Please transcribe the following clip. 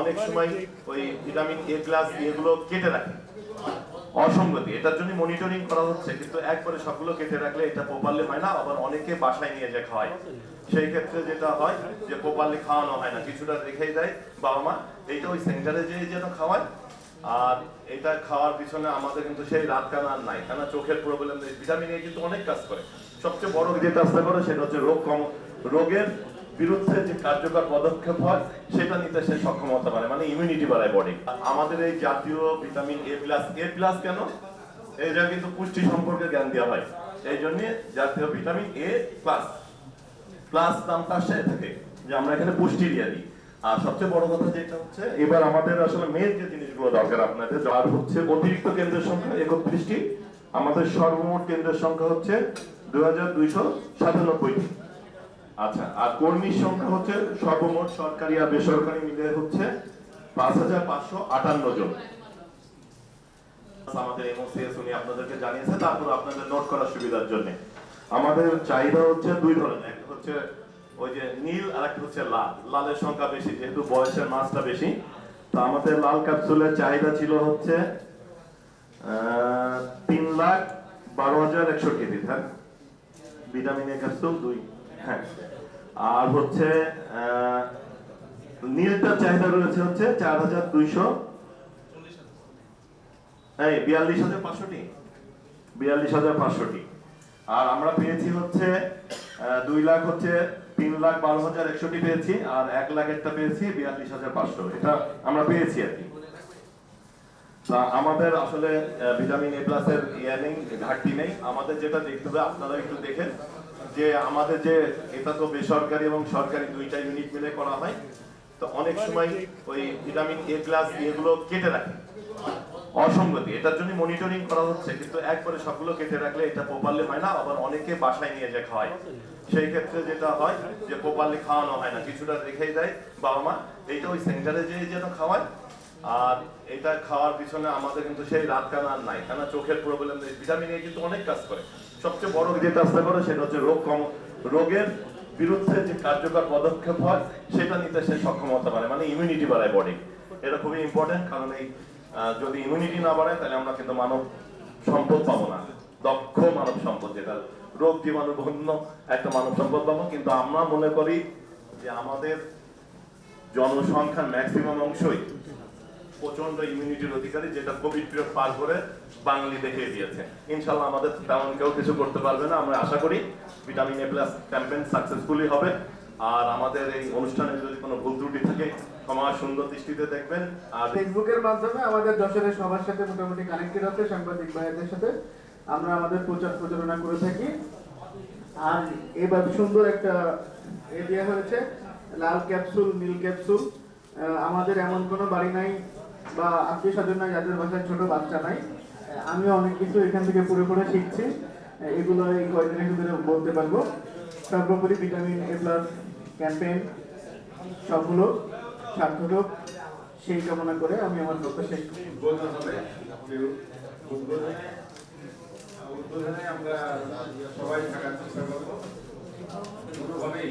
অনেক সময় ওই ভিটামিন এ প্লাস এগুলো কেটে রাখে। অসঙ্গতি এটার জন্য মনিটরিং করা হচ্ছে কিন্তু একবারে সবগুলো কেটে রাখলে এটা প্রপারলি হয় না আবার অনেকে বাসায় নিয়ে যে খাওয়ায়। সেই ক্ষেত্রে যেটা হয় যে প্রপারলি খাওয়ানো হয় না কিছুটা রেখেই দেয় বাবা মা। এইটা ওই সেন্টারে যেয়ে যেন খাওয়ায় আর এটা খাওয়ার পিছনে আমাদের কিন্তু সেই রাত কানা আর নাই কেন চোখের প্রবলেম ভিটামিন এ কিন্তু অনেক কাজ করে। সবচেয়ে বড় যে কাজটা করে সেটা হচ্ছে রোগ কম রোগের বিরুদ্ধে যে কার্যকর পদক্ষেপ হয়, সেটা নিতে সে সক্ষম হতে পারে মানে ইমিউনিটি বাড়ায় বডি আমাদের এই জাতীয় vitamin A plus A plus কেন? এটা কিন্তু পুষ্টি সম্পর্কে জ্ঞান দেওয়া হয়। এই জন্য জাতীয় ভিটামিন এ প্লাস প্লাস নামটা এ থেকে, যে আমরা এখানে পুষ্টি দিয়ে দিই। আর সবচেয়ে বড় কথা যেটা হচ্ছে, এবার আমাদের আসলে মেন যে জিনিসগুলো দরকার আপনাদের আর হচ্ছে অতিরিক্ত কেন্দ্রের সংখ্যা একত্রিশটি আমাদের সর্বমোট কেন্দ্রের সংখ্যা হচ্ছে দুই হাজার দুইশো সাতানব্বইটি। আচ্ছা আর কর্মীর সংখ্যা হচ্ছে সর্বমোট সরকারি আর বেসরকারি মিলে হচ্ছে পাঁচ হাজার পাঁচশো আটান্ন জন। আমাদের এমওসিএস উনি আপনাদেরকে জানিয়েছে, তারপর আপনাদের নোট করার সুবিধার জন্য। আমাদের চাহিদা হচ্ছে দুই ধরনের, একটা হচ্ছে ওই যে নীল আর একটা হচ্ছে লাল। লালের সংখ্যা বেশি, যেহেতু বয়সের মাসটা বেশি। তো আমাদের লাল ক্যাপসুলের চাহিদা ছিল হচ্ছে তিন লাখ বারো হাজার একষট্টি পিস ভিটামিন এ ক্যাপসুল দুই। হ্যাঁ। আর হচ্ছে নীলটার চাহিদা রয়েছে হচ্ছে চার হাজার দুইশো। বিয়াল্লিশ হাজার পাঁচশোটি। বিয়াল্লিশ হাজার পাঁচশোটি। আর আমরা পেয়েছি হচ্ছে দুই লাখ হচ্ছে তিন লাখ বারো হাজার একশোটি পেয়েছি, আর এক লাখ একটা পেয়েছি বিয়াল্লিশ হাজার পাঁচশো। এটা আমরা পেয়েছি আর কি। আমাদের আসলে ভিটামিন এ প্লাসের ইয়ে ঘাটতি নেই। আমাদের যেটা দেখতে হবে আপনারা একটু দেখেন। যে আমাদের যে এটা তো বেসরকারি এবং সরকারি দুইটা ইউনিট মিলে করা হয়, তো অনেক সময় ওই ভিটামিন এ প্লাস এগুলো কেটে রাখে। অসঙ্গতি, এটার জন্য মনিটরিং করা হচ্ছে, কিন্তু একবারে সবগুলো কেটে রাখলে এটা প্রপারলি হয় না, আবার অনেকে বাসায় নিয়ে যে খাওয়ায়। সেই ক্ষেত্রে যেটা হয় যে প্রপারলি খাওয়ানো হয় না, কিছুটা রেখেই দেয় বাবা মা, এইটা ওই সেন্টারে যেয়ে যেন খাওয়ায় আর এটা খাওয়ার পিছনে আমাদের কিন্তু সেই রাত কানা আর নাই। কেন চোখের প্রবলেম নেই। ভিটামিন এ কিন্তু অনেক কাজ করে। সবচেয়ে বড় যে কাজটা করে, সেটা হচ্ছে রোগ কম রোগের বিরুদ্ধে যে কার্যকর পদক্ষেপ হয়, সেটা নিতে সে সক্ষম হতে পারে। মানে ইমিউনিটি বাড়ায় বডি এটা খুবই ইম্পর্টেন্ট কারণ এই যদি ইমিউনিটি না বাড়ায়, তাহলে আমরা কিন্তু মানব সম্পদ পাবো না। দক্ষ মানব সম্পদ, যেটা রোগ জীবাণু বন্য একটা মানব সম্পদ পাবো। কিন্তু আমরা মনে করি যে আমাদের জনসংখ্যার ম্যাক্সিমাম অংশই প্রচণ্ড ইমিউনিটির অধিকারী যেটা কোভিড পিরিয়ড পার করে বাঙালি দেখিয়ে দিয়েছে। ইনশাল্লাহ আমাদের তেমন কেউ কিছু করতে পারবে না। আমরা আশা করি vitamin A plus campaign successfully হবে। আর আমাদের এই অনুষ্ঠানে যদি কোনো ভুল ত্রুটি থাকে, ক্ষমা সুন্দর দৃষ্টিতে দেখবেন। আর ফেসবুকের মাধ্যমে আমাদের যশোরের সবার সাথে মোটামুটি কানেক্টেড আছে, সাংবাদিক ভাইদের সাথে। আমরা আমাদের প্রচার প্রচারণা করে থাকি। আর এবার সুন্দর একটা এ দেওয়া হয়েছে, লাল ক্যাপসুল নীল ক্যাপসুল আমাদের এমন কোনো বাড়ি নাই বা আত্মীয় স্বজন নাই যাদের বাসায় ছোট বাচ্চা নাই আমিও অনেক কিছু এখান থেকে পুরো শিখছি এগুলো এই কয়েকদিনের ভিতরে বলতে পারব সর্বোপরি ভিটামিন এ প্লাস, ক্যাম্পেইন, সবগুলো সার্থক সেই কামনা করে আমি আমার বক্তব্য শেষ। উদ্বোধন আমরা সবাই থাকার চেষ্টা করব কোনোভাবেই